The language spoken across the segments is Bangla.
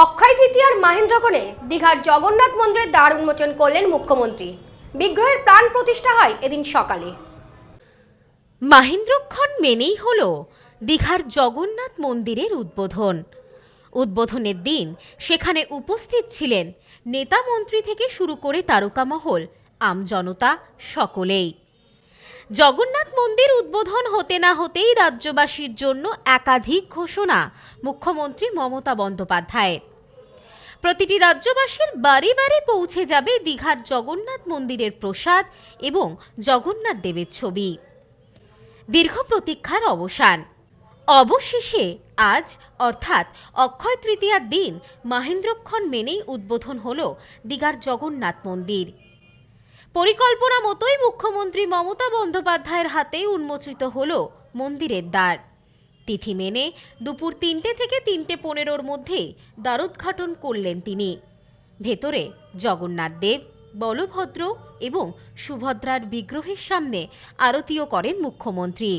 অক্ষয় তৃতীয়ার মাহেন্দ্রগণে দীঘার জগন্নাথ মন্দিরের দ্বার উন্মোচন করলেন মুখ্যমন্ত্রী। বিগ্রহের প্রাণ প্রতিষ্ঠা হয় এদিন সকালে। মাহেন্দ্রক্ষণ মেনেই হল দীঘার জগন্নাথ মন্দিরের উদ্বোধন। উদ্বোধনের দিন সেখানে উপস্থিত ছিলেন নেতা মন্ত্রী থেকে শুরু করে তারকামহল আমজনতা সকলেই। জগন্নাথ মন্দির উদ্বোধন হতে না হতেই রাজ্যবাসীর জন্য একাধিক ঘোষণা, মুখ্যমন্ত্রী মমতা বন্দ্যোপাধ্যায়ের। প্রতিটি রাজ্যবাসীর বাড়ি বাড়ি পৌঁছে যাবে দীঘার জগন্নাথ মন্দিরের প্রসাদ এবং জগন্নাথ দেবের ছবি। দীর্ঘ প্রতীক্ষার অবসান। অবশেষে আজ, অর্থাৎ অক্ষয় তৃতীয়ার দিন, মাহেন্দ্রক্ষণ মেনেই উদ্বোধন হল দীঘার জগন্নাথ মন্দির। পরিকল্পনা মতোই মুখ্যমন্ত্রী মমতা বন্দ্যোপাধ্যায়ের হাতে উন্মোচিত হল মন্দিরের দ্বার। তিথি মেনে দুপুর তিনটে থেকে তিনটে পনেরোর মধ্যে দ্বারোদ্ঘাটন করলেন তিনি। ভেতরে জগন্নাথ দেব, বলভদ্র এবং সুভদ্রার বিগ্রহের সামনে আরতিও করেন মুখ্যমন্ত্রী।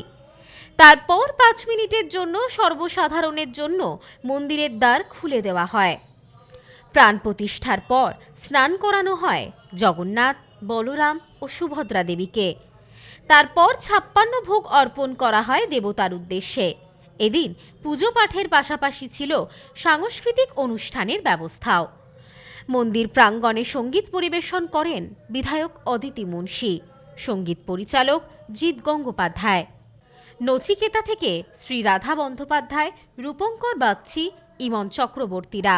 তারপর পাঁচ মিনিটের জন্য সর্বসাধারণের জন্য মন্দিরের দ্বার খুলে দেওয়া হয়। প্রাণ প্রতিষ্ঠার পর স্নান করানো হয় জগন্নাথ বলরাম ও সুভদ্রা দেবীকে। তারপর ছাপ্পান্ন ভোগ অর্পণ করা হয় দেবতার উদ্দেশ্যে। এদিন পুজো পাঠের পাশাপাশি ছিল সাংস্কৃতিক অনুষ্ঠানের ব্যবস্থাও। মন্দির প্রাঙ্গণে সংগীত পরিবেশন করেন বিধায়ক অদিতি মুন্সি, সংগীত পরিচালক জিৎ গঙ্গোপাধ্যায়। নচিকেতা থেকে শ্রী রাধা বন্দ্যোপাধ্যায়, রূপঙ্কর বাগচি, ইমন চক্রবর্তীরা।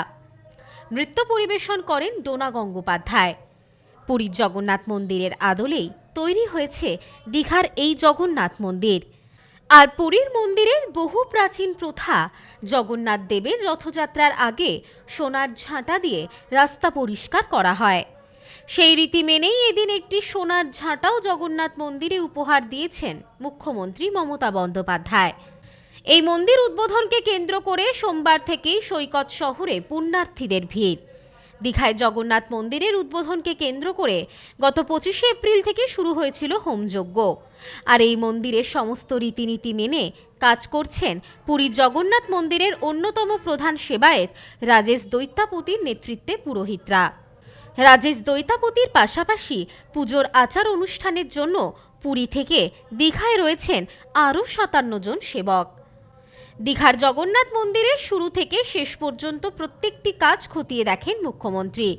নৃত্য পরিবেশন করেন ডোনা গঙ্গোপাধ্যায়। পুরীর জগন্নাথ মন্দিরের আদলেই তৈরি হয়েছে দীঘার এই জগন্নাথ মন্দির। আর পুরীর মন্দিরের বহু প্রাচীন প্রথা জগন্নাথ দেবের রথযাত্রার আগে সোনার ঝাঁটা দিয়ে রাস্তা পরিষ্কার করা হয়। সেই রীতি মেনেই এদিন একটি সোনার ঝাঁটাও জগন্নাথ মন্দিরে উপহার দিয়েছেন মুখ্যমন্ত্রী মমতা বন্দ্যোপাধ্যায়। এই মন্দির উদ্বোধনকে কেন্দ্র করে সোমবার থেকেই সৈকত শহরে পুণ্যার্থীদের ভিড়। দীঘায় জগন্নাথ মন্দিরের উদ্বোধনকে কেন্দ্র করে গত পঁচিশে এপ্রিল থেকে শুরু হয়েছিল হোমযজ্ঞ আর এই মন্দিরের সমস্ত রীতিনীতি মেনে কাজ করছেন পুরী জগন্নাথ মন্দিরের অন্যতম প্রধান সেবায়েত রাজেশ দৈত্যাপতির নেতৃত্বে পুরোহিতরা। রাজেশ দৈতাপতির পাশাপাশি পুজোর আচার অনুষ্ঠানের জন্য পুরী থেকে দীঘায় রয়েছেন আরও সাতান্ন জন সেবক। দীঘার জগন্নাথ মন্দিরের শুরু থেকে শেষ পর্যন্ত প্রত্যেকটি কাজ খতিয়ে দেখেন মুখ্যমন্ত্রী।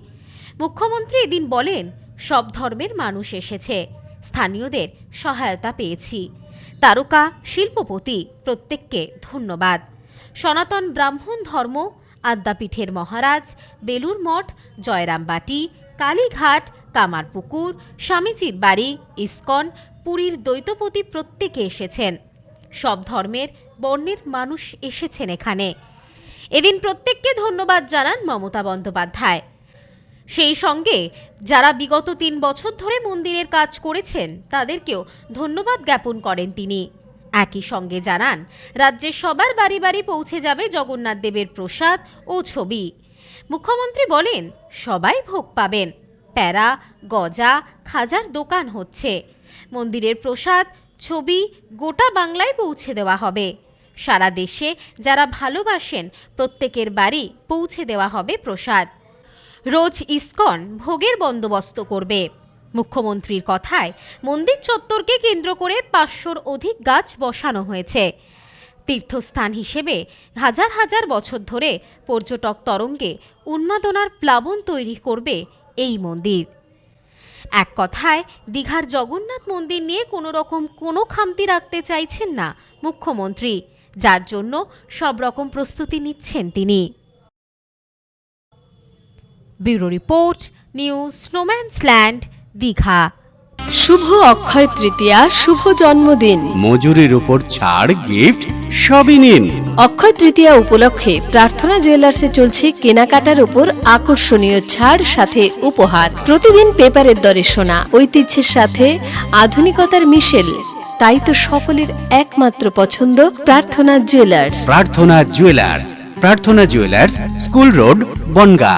মুখ্যমন্ত্রী এদিন বলেন, সব ধর্মের মানুষ এসেছে, স্থানীয়দের সহায়তা পেয়েছি। তারকা, শিল্পপতি, প্রত্যেককে ধন্যবাদ। সনাতন ব্রাহ্মণ ধর্ম, আদ্যাপীঠের মহারাজ বেলুর মঠ, জয়রামবাটি, কালীঘাট, কামারপুকুর, স্বামীজির বাড়ি, ইস্কন, পুরীর দ্বৈতপতি প্রত্যেকে এসেছেন। সব ধর্মের বর্ণের মানুষ এসেছেন এখানে। এদিন প্রত্যেককে ধন্যবাদ জানান মমতা বন্দ্যোপাধ্যায়। সেই সঙ্গে যারা বিগত তিন বছর ধরে মন্দিরের কাজ করেছেন, তাদেরকেও ধন্যবাদ জ্ঞাপন করেন তিনি। একই সঙ্গে জানান, রাজ্যের সবার বাড়ি বাড়ি পৌঁছে যাবে জগন্নাথ দেবের প্রসাদ ও ছবি। মুখ্যমন্ত্রী বলেন, সবাই ভোগ পাবেন। প্যারা, গজা, খাজার দোকান হচ্ছে। মন্দিরের প্রসাদ ছবি গোটা বাংলায় পৌঁছে দেওয়া হবে। সারা দেশে যারা ভালোবাসেন, প্রত্যেকের বাড়ি পৌঁছে দেওয়া হবে প্রসাদ। রোজ ইস্কন ভোগের বন্দোবস্ত করবে। মুখ্যমন্ত্রীর কথায় মন্দির চত্বরকে কেন্দ্র করে পাঁচশোর অধিক গাছ বসানো হয়েছে। তীর্থস্থান হিসেবে হাজার হাজার বছর ধরে পর্যটক তরঙ্গে উন্মাদনার প্লাবন তৈরি করবে এই মন্দির। এক কথায় দীঘার জগন্নাথ মন্দির নিয়ে কোনো রকম কোনো খামতি রাখতে চাইছেন না মুখ্যমন্ত্রী যার জন্য সব রকম প্রস্তুতি নিচ্ছেন তিনি। Bureau report new snowman's land Digha. শুভ অক্ষয় তৃতীয়া শুভ জন্মদিন। মজুরির উপর ছাড় গিফট সবই নিন। অক্ষয় তৃতীয়া উপলক্ষে প্রার্থনা জুয়েলার্সে চলছে কেনাকাটার উপর আকর্ষণীয় ছাড় সাথে উপহার। প্রতিদিন পেপারের দরে সোনা ঐতিহ্যের সাথে আধুনিকতার মিশেল। তাই তো সকলের একমাত্র পছন্দ প্রার্থনা জুয়েলার্স। প্রার্থনা জুয়েলার্স প্রার্থনা জুয়েলার্স স্কুল রোড বনগা।